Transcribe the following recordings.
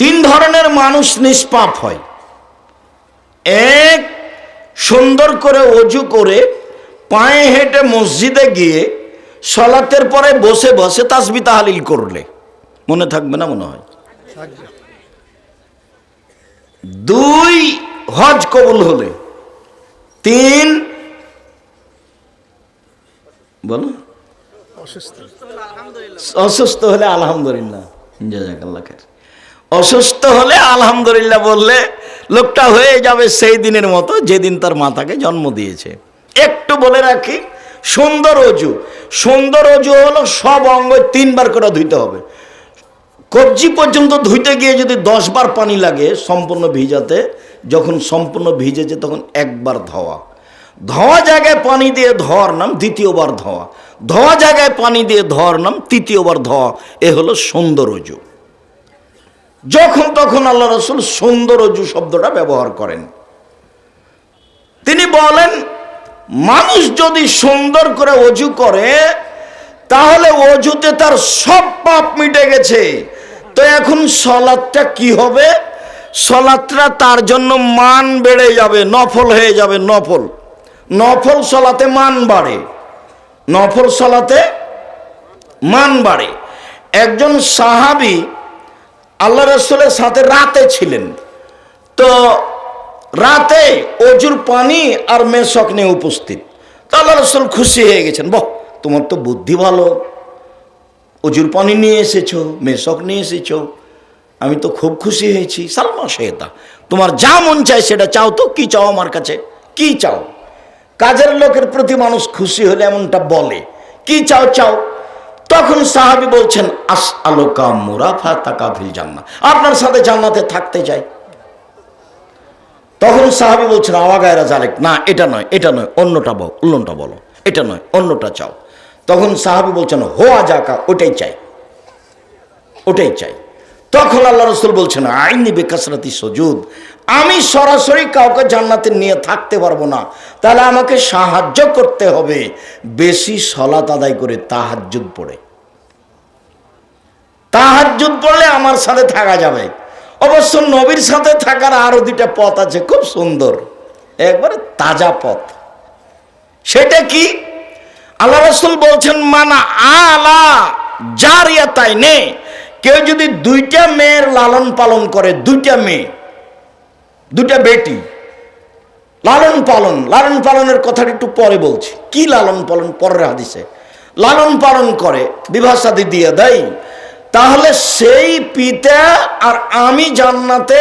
তিন ধরনের মানুষ নিষ্পাপ হয়। এক সুন্দর করে অজু করে পায়ে হেঁটে মসজিদে গিয়ে সলাতের পরে বসে বসে তাসবি তাহালিল করলে। মনে থাকবে না মনে হয়? দুই হজ কবুল হলে। তিন বলো। অসুস্থ। হলে আলহামদুলিল্লাহ। জাজাকাল্লাহ খায়ের। অসুস্থ হলে আলহামদুলিল্লাহ বললে লোকটা হয়ে যাবে সেই দিনের মতো যেদিন তার মাতাকে জন্ম দিয়েছে। একটু বলে রাখি, সুন্দর অজু। সুন্দর অজু হলো সব অঙ্গ তিনবার করে ধুইতে হবে। কবজি পর্যন্ত ধুইতে গিয়ে যদি দশ বার পানি লাগে সম্পূর্ণ ভিজাতে, যখন সম্পূর্ণ ভিজেছে তখন একবার ধোয়া। ধোয়া জায়গায় পানি দিয়ে ধোয়ার নাম দ্বিতীয়বার ধোয়া। ধোয়া জায়গায় পানি দিয়ে ধোয়ার নাম তৃতীয়বার ধোয়া। এ হলো সুন্দর অজু। যখন তখন আল্লাহ রসুল সুন্দর অজু শব্দটা ব্যবহার করেন। তিনি বলেন, মানুষ যদি সুন্দর করে অজু করে, তাহলে অজুতে তার সব পাপ মিটে গেছে। তো এখন সলাদটা কি হবে? সলাদটা তার জন্য মান বেড়ে যাবে, নফল হয়ে যাবে, নফল। নফল সলাতে মান বাড়ে। নফল সলাতে মান বাড়ে। একজন সাহাবি আল্লাহ রসুলের সাথে রাতে ছিলেন। তো রাতে অজুর পানি আর মেশক নিয়ে উপস্থিত। তো আল্লাহ রসুল খুশি হয়ে গেছেন, বহ, তোমার তো বুদ্ধি ভালো। অজুর পানি নিয়ে এসেছ মেশক নিয়ে এসেছ। আমি তো খুব খুশি হয়েছি। সালমা শেতা তোমার যা মন চায় সেটা চাও তো, কি চাও আমার কাছে? কি চাও? কাজের লোকের প্রতি মানুষ খুশি হলে এমনটা বলে, কি চাও চাও। তখন সাহাবি বলছেন আস আলোকা মুরাফা তাকাফিল জান্না আপনার সাথে জান্নাতে থাকতে চাই। তখন সাহাবি বলছেন আওয়াগায়রা জালেক না, এটা নয় এটা নয়, অন্যটা বল অন্যটা বলো, এটা নয়, অন্যটা চাও। তখন সাহাবি বলছেন হোয়া জাকা ওটাই চাই ওটাই চাই। তখন আল্লাহ রসুল বলছেন, আইনি বেকাসরাতি সজুদ। আমি সরাসরি কাউকে জান্নাতে নিয়ে থাকতে পারব না। তাহলে আমাকে সাহায্য করতে হবে। বেশি সলাত আদায় করে তাহাজ্জুদ পড়ে। তাহাজ্জুদ পড়লে আমার সাথে থাকা যাবে। অবশ্য নবীর সাথে থাকার আরও দুইটা পথ আছে, খুব সুন্দর। একবারে তাজা পথ। সেটা কি? আল্লাহ রসুল বলছেন, মানা আলা যার ইয়া তাই নে কেউ যদি দুইটা মেয়ের লালন পালন করে, দুইটা মেয়ে দুইটা বেটি। লালন পালন। লালন পালনের কথাটা একটু পরে বলছি। কি লালন পালন? পরের হাদিসে। লালন পালন করে, বিবাহ শাদী দিয়ে দেয়। তাহলে সেই পিতা আর আমি জান্নাতে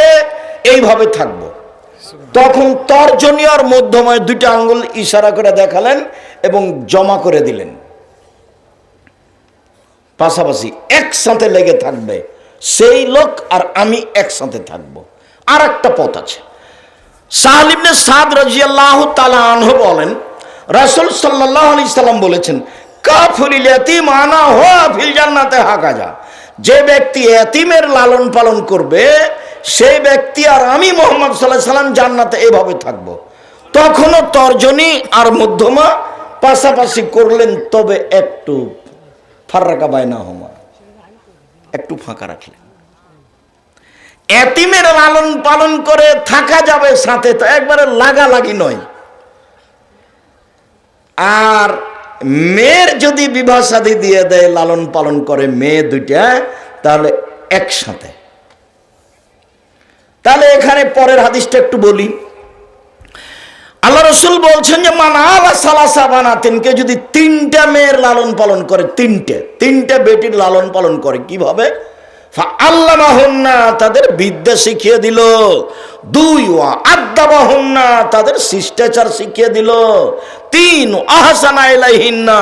এইভাবে থাকব। তখন তর্জনীয় আর মধ্যময় দুইটা আঙ্গুল ইশারা করে দেখালেন এবং জমা করে দিলেন। পাশাপাশি একসাথে লেগে থাকবে। সেই লোক আর আমি একসাথে থাকব। আর একটা পথ আছে। সাহালিবনে সাদ রাজিয়াল্লাহ তালা আনহ বলেন, রাসুল সাল্লাহ আলি সাল্লাম বলেছেন, কাফুরিল এতিম আনা হওয়া জান্নাতে হাকা যা যে ব্যক্তি এতিমের লালন পালন করবে, সেই ব্যক্তি আর আমি মোহাম্মদ সাল্লাহ সাল্লাম জান্নাতে এভাবে থাকব। তখনও তর্জনী আর মধ্যমা পাশাপাশি করলেন, তবে একটু ফার্রাকা বায়না হোমা একটু ফাঁকা রাখলেন। এতিমের লালন পালন করে থাকা যাবে সাথে, তো একবারে লাগালাগি নয়। আর মেয়ের যদি বিবাহ সাথী দিয়ে দেয়, লালন পালন করে মেয়ে দুইটা, তাহলে একসাথে। তাহলে এখানে পরের হাদিসটা একটু বলি। আল্লাহ রসুল বলছেন যে, মানা আলা সালাসা বানাতেনকে যদি তিনটা মেয়ের লালন পালন করে, তিনটে তিনটে বেটির লালন পালন করে, কীভাবে? আল্লামাহন্না তাদের বিদ্যা শিখিয়ে দিল। দুই ওয়া আদাবাহন্না তাদের শিষ্টাচার শিখিয়ে দিল। তিন আহসানা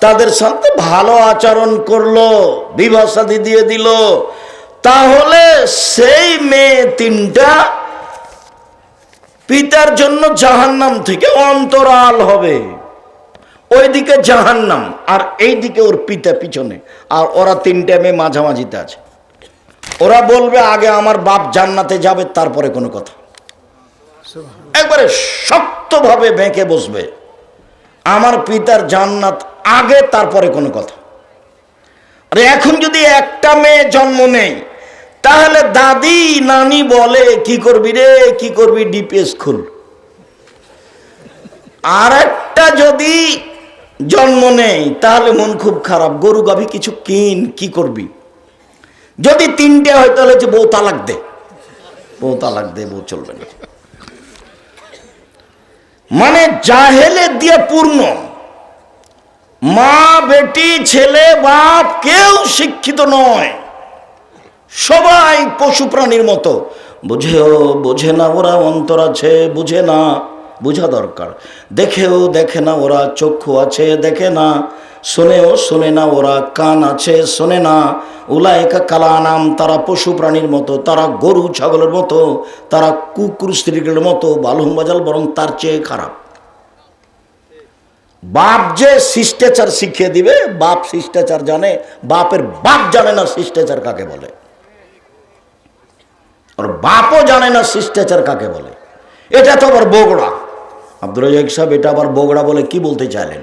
তাদের সাথে ভালো আচরণ করল বিভাসাদি দিয়ে দিল। তাহলে সেই মেয়ে তিনটা পিতার জন্য জাহান্নাম থেকে অন্তরাল হবে। ওইদিকে জাহান্নাম, আর এইদিকে ওর পিতা পিছনে, আর ওরা তিনটে মেয়ে মাঝামাঝিতে আছে। ওরা বলবে, আগে আমার বাপ জান্নাতে যাবে, তারপরে কোনো কথা। একবারে শক্তভাবে বেঁকে বসবে। আমার পিতার জান্নাত আগে, তারপরে কোনো কথা। আরে এখন যদি একটা মেয়ে জন্ম নেই, তাহলে দাদি, নানি বলে, কি করবি রে? কি করবি? ডিপিএস খুল। আর একটা যদি জন্ম নেই, তাহলে মন খুব খারাপ। গরু, গাভী কিছু কিন, কি করবি? যদি তিনটে হয় তাহলে হচ্ছে বউ তালাক দে। বউ তালাক দে, বউ চলবে না। মানে জাহেলে দিয়ে পূর্ণ। মা, বেটি, ছেলে, বাপ কেউ শিক্ষিত নয়। সবাই পশু প্রাণীর মতো। বুঝেও বোঝে না ওরা অন্তর আছে, বুঝে না। বোঝা দরকার। দেখেও দেখে না ওরা চক্ষু আছে, দেখে না শোনেও শোনে না ওরা, কান আছে শোনে না। কালা নাম তারা পশু প্রাণীর মতো, তারা গরু ছাগলের মতো, তারা কুকুর স্ত্রীগুলোর মতো বালুম বাজাল বরং তার চেয়ে খারাপ। বাপ যে শিষ্টাচার শিখিয়ে দিবে, বাপ শিষ্টাচার জানে, বাপের বাপ জানে না শিষ্টাচার কাকে বলে। আর বাপও জানে না শিষ্টাচার কাকে বলে। এটা তো আবার বগড়া। আব্দুল সাহেব এটা আবার বগড়া বলে কি বলতে চাইলেন?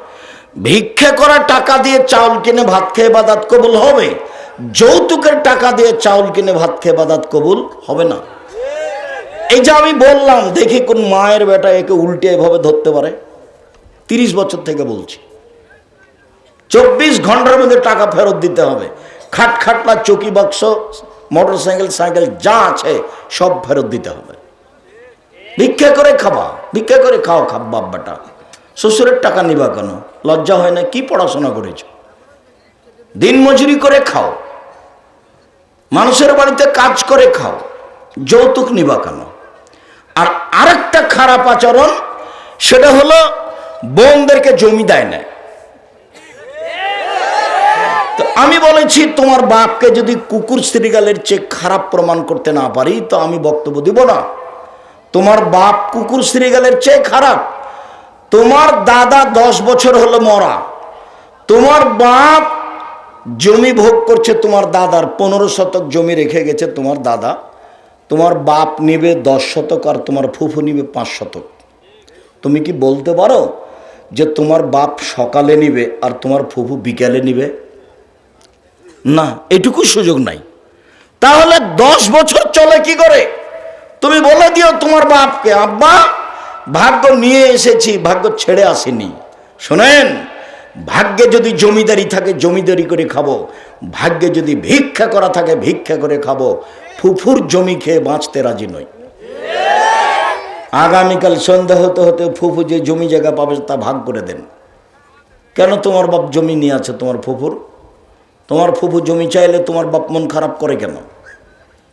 ভিক্ষে করা টাকা দিয়ে চাউল কিনে ভাত খেয়ে বাদাত কবুল হবে? যৌতুকের টাকা দিয়ে চাউল কিনে ভাত খেয়ে বাদাত কবুল হবে না। এই যে আমি বললাম, দেখি কোন মায়ের বেটা একে উল্টে এভাবে ধরতে পারে। তিরিশ বছর থেকে বলছি। চব্বিশ ঘণ্টার মধ্যে টাকা ফেরত দিতে হবে। খাট খাটলা চকি বাক্স, মোটর সাইকেল সাইকেল যা আছে, সব ফেরত দিতে হবে। ভিক্ষা করে খাবা, ভিক্ষা করে খাও, খাব বাব্বাটা শ্বশুরের টাকা নিবা কেন? লজ্জা হয় না? কি পড়াশোনা করেছ? দিন মজুরি করে খাও। মানুষের বাড়িতে কাজ করে খাও। যৌতুক নিবা কেন? আর আরেকটা খারাপ আচরণ, সেটা হলো বোনদেরকে জমি দেয় না আমি বলেছি, তোমার বাপকে যদি কুকুর শ্রীগালের চেয়ে খারাপ প্রমাণ করতে না পারি, তো আমি বক্তব্য দিব না। তোমার বাপ কুকুর শ্রীগালের চেয়ে খারাপ। তোমার দাদা দশ বছর হলো মরা। তোমার বাপ জমি ভোগ করছে, তোমার দাদার পনেরো শতক জমি রেখে গেছে তোমার দাদা। তোমার বাপ নিবে দশ শতক আর তোমার ফুফু নিবে পাঁচ শতক। তুমি কি বলতে পারো যে তোমার বাপ সকালে নিবে আর তোমার ফুফু বিকালে নিবে? না, এটুকু সুযোগ নাই। তাহলে দশ বছর চলে কি করে? তুমি বলে দিও তোমার বাপকে, আব্বা ভাগ্য নিয়ে এসেছি, ভাগ্য ছেড়ে আসেনি। শোনেন, ভাগ্যে যদি জমিদারি থাকে, জমিদারি করে খাব। ভাগ্যে যদি ভিক্ষা করা থাকে, ভিক্ষা করে খাব। ফুফুর জমি খেয়ে বাঁচতে রাজি নই। আগামীকাল সন্ধ্যা হতে হতে ফুফু যে জমি জায়গা পাবে, তা ভাগ করে দেন। কেন তোমার বাপ জমি নিয়ে আছে, তোমার ফুফুর? তোমার ফুফু জমি চাইলে তোমার বাপ মন খারাপ করে কেন?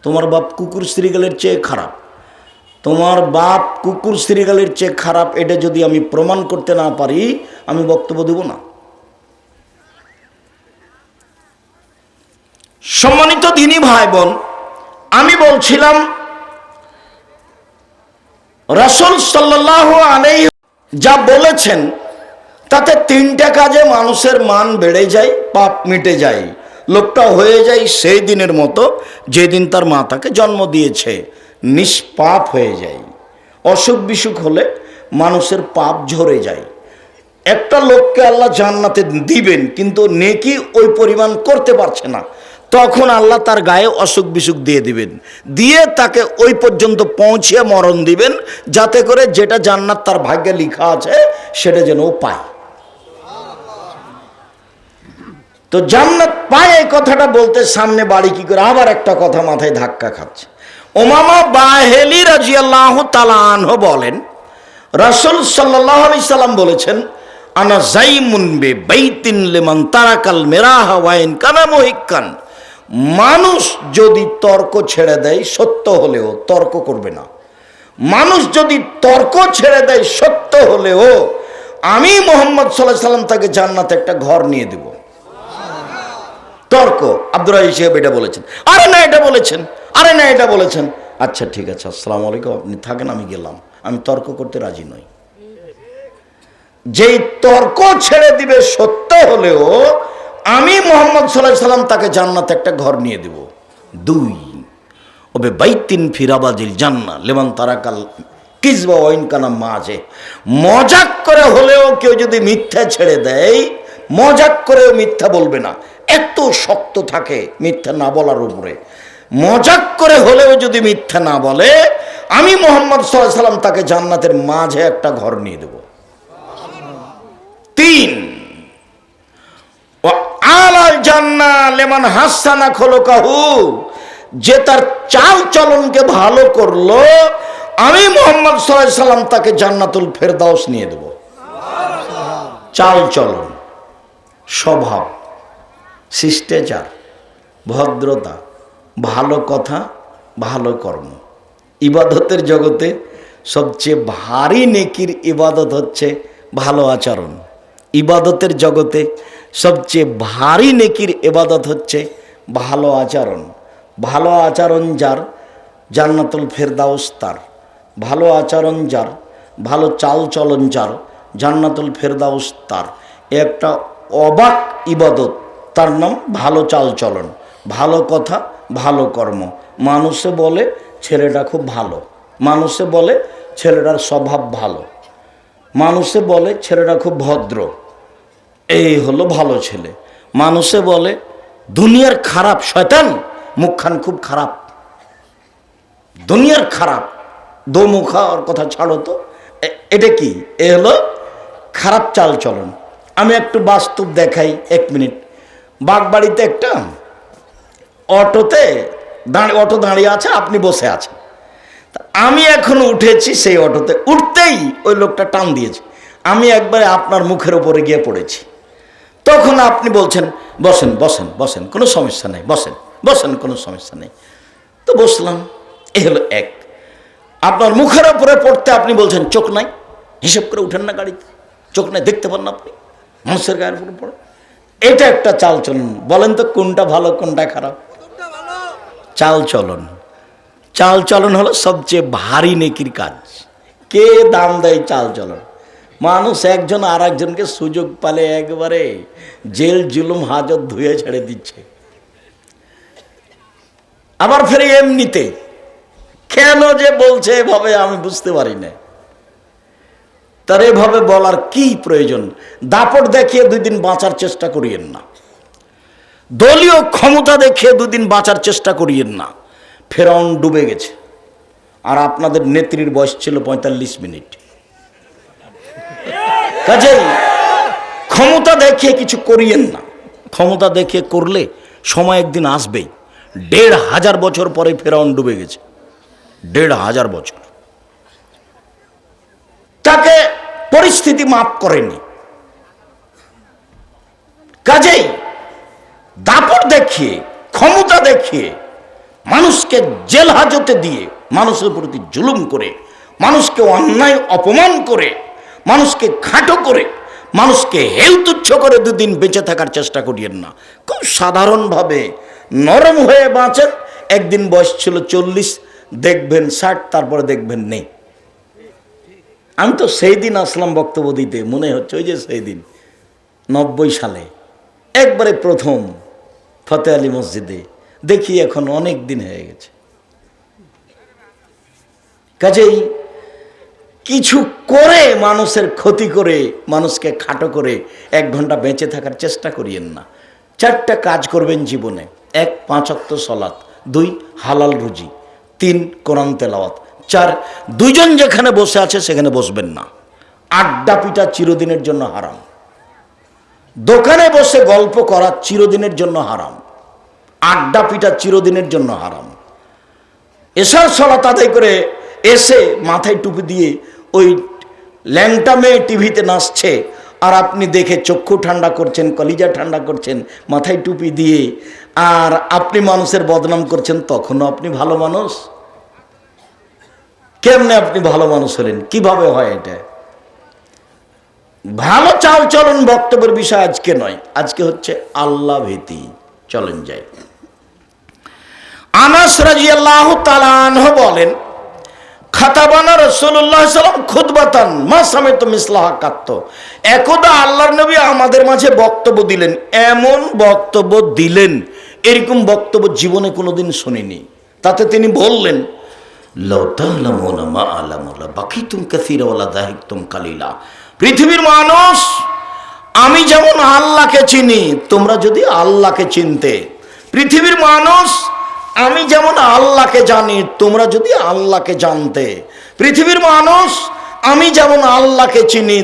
তোমার বাপ কুকুর শ্রীগালের চেয়ে খারাপ। তোমার বাপ কুকুর শ্রীগালের চেয়ে খারাপ, এটা যদি আমি প্রমাণ করতে না পারি, আমি বক্তব্য দেব না। সম্মানিত দিনী ভাই বোন আমি বলছিলাম, রসুল সাল্লাহ আলাই যা বলেছেন, তাতে তিনটা কাজে মানুষের মান বেড়ে যায়, পাপ মিটে যায়, লোকটা হয়ে যায় সেই দিনের মতো, যেদিন তার মা তাকে জন্ম দিয়েছে। নিষ্পাপ হয়ে যায়। অসুখ বিসুখ হলে মানুষের পাপ ঝরে যায়। একটা লোককে আল্লাহ জান্নাতে দিবেন, কিন্তু নেকি ওই পরিমাণ করতে পারছে না। তখন আল্লাহ তার গায়ে অসুখ বিসুখ দিয়ে দিবেন। দিয়ে তাকে ওই পর্যন্ত পৌঁছিয়ে মরণ দিবেন, যাতে করে যেটা জান্নাত তার ভাগ্যে লেখা আছে, সেটা যেন ও পায়। তো জান্নাত পায় এই কথাটা বলতে সামনে বাড়ি কি করে আবার একটা কথা মাথায় ধাক্কা খাচ্ছে। ওমামা বাহেলি রাজিয়াল্লাহ তালাহ বলেন, রাসুল সাল্লাহ আলি সাল্লাম বলেছেন, আনা জাইমুন বে বাইতিন লেমান তারাকাল মেরাহা ওয়াইন কানা মহিকান মানুষ যদি তর্ক ছেড়ে দেয়, সত্য হলেও তর্ক করবে না। মানুষ যদি তর্ক ছেড়ে দেয়, সত্য হলেও আমি মোহাম্মদ সাল্লাহ সাল্লাম তাকে জান্নাতে একটা ঘর নিয়ে দেব। তর্ক। আব্দুর রাহি সাহেব এটা বলেছেন। আরে না, এটা বলেছেন। আরে না, এটা বলেছেন। আচ্ছা ঠিক আছে, আসসালামু আলাইকুম, আপনি থাকেন, আমি গেলাম। আমি তর্ক করতে রাজি নই। যেই তর্ক ছেড়ে দিবে সত্য হলেও আমি মোহাম্মদ সাল্লাহ সাল্লাম তাকে জান্নাতে একটা ঘর নিয়ে দেব। দুই, ওবে বাইতিন ফিরাবাজিল জান্না লেমান তারাকাল কিসবা ওয়াইন কানা মাঝে মজাক করে হলেও কেউ যদি মিথ্যা ছেড়ে দেয়, মজাক করেও মিথ্যা বলবে না। এত শক্ত থাকে মিথ্যা না বলার উপরে। মজাক করে হলেও যদি মিথ্যা না বলে, আমি মোহাম্মদ সাল্লাম তাকে জান্নাতের মাঝে একটা ঘর নিয়ে দেব। তিন আলাল জান্না লেমান হাসানা খোলো কাহু যে তার চাল চলনকে ভালো করল, আমি মোহাম্মদ সাল্লাম তাকে জান্নাতুল ফেরদাউস নিয়ে দেব। চাল চলন, স্বভাব, শিষ্টাচার, ভদ্রতা ভালো কথা, ভালো কর্ম। ইবাদতের জগতে সবচেয়ে ভারী নেকির ইবাদত হচ্ছে ভালো আচরণ। ইবাদতের জগতে সবচেয়ে ভারী নেকির ইবাদত হচ্ছে ভালো আচরণ। ভালো আচরণ যার, জান্নাতুল ফেরদাউস তার। ভালো আচরণ যার, ভালো চাল চলন যার, জান্নাতুল ফেরদাউস তার। একটা অবাক ইবাদত, তার নাম ভালো চাল চলন ভালো কথা ভালো কর্ম। মানুষে বলে ছেলেটা খুব ভালো। মানুষে বলে ছেলেটার স্বভাব ভালো। মানুষে বলে ছেলেটা খুব ভদ্র। এই হলো ভালো ছেলে। মানুষে বলে দুনিয়ার খারাপ, শয়তান, মুখখান খুব খারাপ। দুনিয়ার খারাপ। দোমুখা ওর কথা ছাড়ো তো। এটা কি? এ হলো খারাপ চাল চলন আমি একটু বাস্তব দেখাই, এক মিনিট। বাগবাড়িতে একটা অটোতে দাঁড়িয়ে অটো দাঁড়িয়ে আছে, আপনি বসে আছেন। আমি এখন উঠেছি সেই অটোতে, উঠতেই ওই লোকটা টান দিয়েছে। আমি একবারে আপনার মুখের ওপরে গিয়ে পড়েছি। তখন আপনি বলছেন, বসেন বসেন বসেন, কোনো সমস্যা নেই, বসেন বসেন, কোনো সমস্যা নেই। তো বসলাম এ হলো এক। আপনার মুখের ওপরে পড়তে আপনি বলছেন, চোখ নাই, হিসেব করে উঠেন না গাড়িতে। চোখ নাই, দেখতে পান না আপনি, মানুষের গায়ের উপরে পড়ে। এটা একটা চাল চলন বলেন তো কোনটা ভালো, কোনটা খারাপ। চাল চলন চাল চলন হলো সবচেয়ে ভারী নেকির কাজ। কে দাম দেয় চাল চলন মানুষ একজন আর একজনকে সুযোগ পালে একবারে জেল জুলুম হাজত ধুয়ে ছেড়ে দিচ্ছে। আবার ফেরে এমনিতে, কেন যে বলছে এভাবে আমি বুঝতে পারি না। তার এভাবে বলার কি প্রয়োজন? দাপট দেখিয়ে দুই দিন বাঁচার চেষ্টা করিয়েন না। দলীয় ক্ষমতা দেখিয়ে দুদিন বাঁচার চেষ্টা করিয়েন না। ফেরাউন ডুবে গেছে। আর আপনাদের নেত্রীর বয়স ছিল পঁয়তাল্লিশ মিনিট। কাজেই ক্ষমতা দেখিয়ে কিছু করিয়েন না। ক্ষমতা দেখিয়ে করলে সময় একদিন আসবেই। দেড় হাজার বছর পরে ফেরাউন ডুবে গেছে। দেড় হাজার বছর। তাকে পরিস্থিতি মাপ করেনি। কাজেই দাপট দেখিয়ে, ক্ষমতা দেখিয়ে, মানুষকে জেল হাজতে দিয়ে, মানুষের প্রতি জুলুম করে, মানুষকে অন্যায় অপমান করে, মানুষকে খাটো করে, মানুষকে হেল তুচ্ছ করে দুদিন বেঁচে থাকার চেষ্টা করিয়েন না। খুব সাধারণভাবে নরম হয়ে বাঁচেন, একদিন বয়স ছিল চল্লিশ, দেখবেন ষাট, তারপরে দেখবেন নেই। আমি তো সেই দিন আসলাম বক্তব্য দিতে, মনে হচ্ছে ওই যে সেই দিন, নব্বই সালে, একবারে প্রথম। ফতে আলী মসজিদে। দেখি এখন অনেক দিন হয়ে গেছে। কাজেই কিছু করে মানুষের ক্ষতি করে, মানুষকে খাটো করে এক ঘণ্টা বেঁচে থাকার চেষ্টা করিয়েন না। চারটা কাজ করবেন জীবনে। এক পাঁচক্ত সলাৎ। দুই, হালাল রুজি। তিন, কোরআন তেলাওয়াত। চার, দুইজন যেখানে বসে আছে সেখানে বসবেন না। আড্ডা পিটা চিরদিনের জন্য হারাম। দোকানে বসে গল্প করা চিরদিনের জন্য হারাম। আড্ডা পিটা চিরদিনের জন্য হারাম। এসার সলাত আদায় করে এসে মাথায় টুপি দিয়ে ওই ল্যাংটা মেয়ে টিভিতে নাচছে, আর আপনি দেখে চক্ষু ঠান্ডা করছেন, কলিজা ঠান্ডা করছেন, মাথায় টুপি দিয়ে, আর আপনি মানুষের বদনাম করছেন, তখনও আপনি ভালো মানুষ? কেমনে আপনি ভালো মানুষ হলেন? কীভাবে হয় এটা? ভালো চাল চলন বক্তব্যের বিষয় আজকে নয়। আজকে হচ্ছে আল্লাহ ভীতি। চলেন যাই। আনাস রাজিয়াল্লাহ তালানহ বলেন, খাতাবানা রসুল্লাহ সাল্লাম খুদবাতান মা সামেত একদা আল্লাহর নবী আমাদের মাঝে বক্তব্য দিলেন, এমন বক্তব্য দিলেন, এরকম বক্তব্য জীবনে কোনোদিন শুনিনি। তাতে তিনি বললেন, "লাউ তা'লামুনা মা আ'লামু লাবাকিতুম কাসীরা ওয়া লাযাহিকতুম কালিলা। পৃথিবীর মানুষ, আমি যেমন আল্লাহকে চিনি, তোমরা যদি আল্লাহকে চিনতে। পৃথিবীর মানুষ, আমি যেমন আল্লাহকে জানি, তোমরা যদি আল্লাহকে জানতে। পৃথিবীর মানুষ, আমি যেমন আল্লাহকে চিনি